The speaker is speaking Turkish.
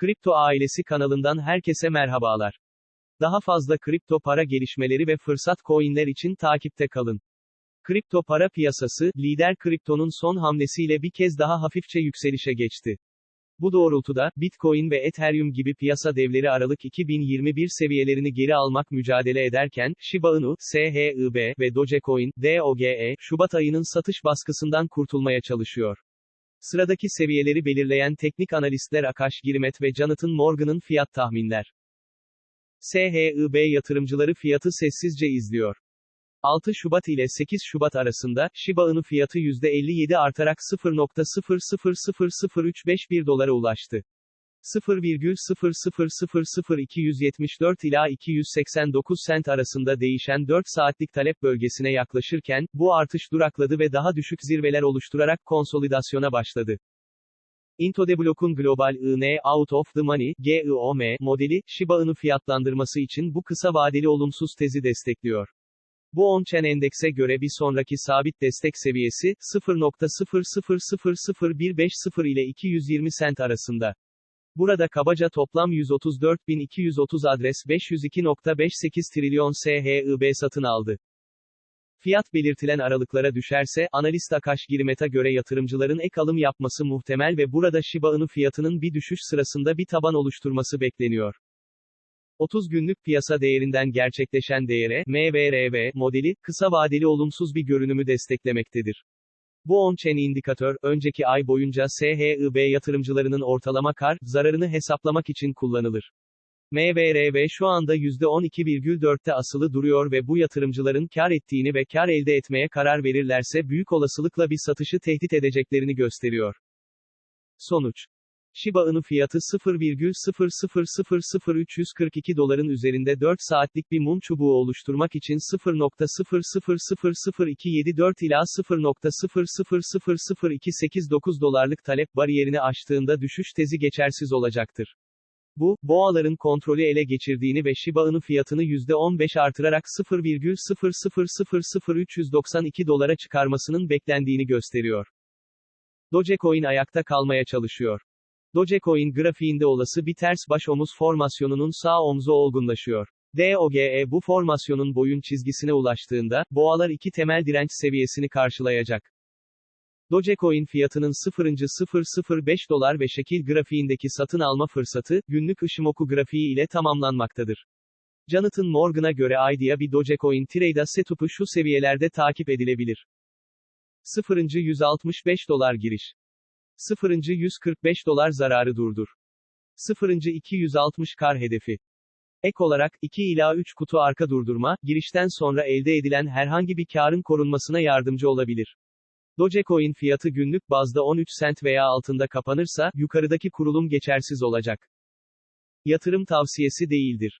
Kripto Ailesi kanalından herkese merhabalar. Daha fazla kripto para gelişmeleri ve fırsat coinler için takipte kalın. Kripto para piyasası, lider kriptonun son hamlesiyle bir kez daha hafifçe yükselişe geçti. Bu doğrultuda, Bitcoin ve Ethereum gibi piyasa devleri Aralık 2021 seviyelerini geri almak mücadele ederken, Shiba Inu, SHIB ve Dogecoin, DOGE, Şubat ayının satış baskısından kurtulmaya çalışıyor. Sıradaki seviyeleri belirleyen teknik analistler Akash Girimet ve Jonathan Morgan'ın fiyat tahminler. SHIB yatırımcıları fiyatı sessizce izliyor. 6 Şubat ile 8 Şubat arasında, Shiba Inu fiyatı %57 artarak 0.00003551 dolara ulaştı. 0,000274 ila 289 sent arasında değişen 4 saatlik talep bölgesine yaklaşırken, bu artış durakladı ve daha düşük zirveler oluşturarak konsolidasyona başladı. Intodeblock'un Global IN Out of the Money, GIOM, modeli, Shiba Inu fiyatlandırması için bu kısa vadeli olumsuz tezi destekliyor. Bu on-chain endekse göre bir sonraki sabit destek seviyesi, 0.00001550 ile 220 sent arasında. Burada kabaca toplam 134.230 adres 502.58 trilyon SHIB satın aldı. Fiyat belirtilen aralıklara düşerse, analist Akash Girimet'e göre yatırımcıların ek alım yapması muhtemel ve burada Shiba Inu fiyatının bir düşüş sırasında bir taban oluşturması bekleniyor. 30 günlük piyasa değerinden gerçekleşen değere, MVRV, modeli, kısa vadeli olumsuz bir görünümü desteklemektedir. Bu on-chain indikatör, önceki ay boyunca SHIB yatırımcılarının ortalama kar, zararını hesaplamak için kullanılır. MVRV şu anda %12,4'te asılı duruyor ve bu yatırımcıların kar ettiğini ve kar elde etmeye karar verirlerse büyük olasılıkla bir satışı tehdit edeceklerini gösteriyor. Sonuç Shiba Inu fiyatı 0,000342 doların üzerinde 4 saatlik bir mum çubuğu oluşturmak için 0.000274 ila 0.000289 dolarlık talep bariyerini aştığında düşüş tezi geçersiz olacaktır. Bu, boğaların kontrolü ele geçirdiğini ve Shiba Inu fiyatını %15 artırarak 0,000392 dolara çıkarmasının beklendiğini gösteriyor. Dogecoin ayakta kalmaya çalışıyor. Dogecoin grafiğinde olası bir ters baş omuz formasyonunun sağ omzu olgunlaşıyor. DOGE bu formasyonun boyun çizgisine ulaştığında, boğalar iki temel direnç seviyesini karşılayacak. Dogecoin fiyatının 0.005 dolar ve şekil grafiğindeki satın alma fırsatı, günlük Ishimoku grafiği ile tamamlanmaktadır. Jonathan Morgan'a göre Idea bir Dogecoin trade setup'ı şu seviyelerde takip edilebilir. 0.165 dolar giriş. 0.145 dolar zararı durdur. 0.260 kar hedefi. Ek olarak, 2 ila 3 kutu arka durdurma, girişten sonra elde edilen herhangi bir karın korunmasına yardımcı olabilir. Dogecoin fiyatı günlük bazda 13 sent veya altında kapanırsa, yukarıdaki kurulum geçersiz olacak. Yatırım tavsiyesi değildir.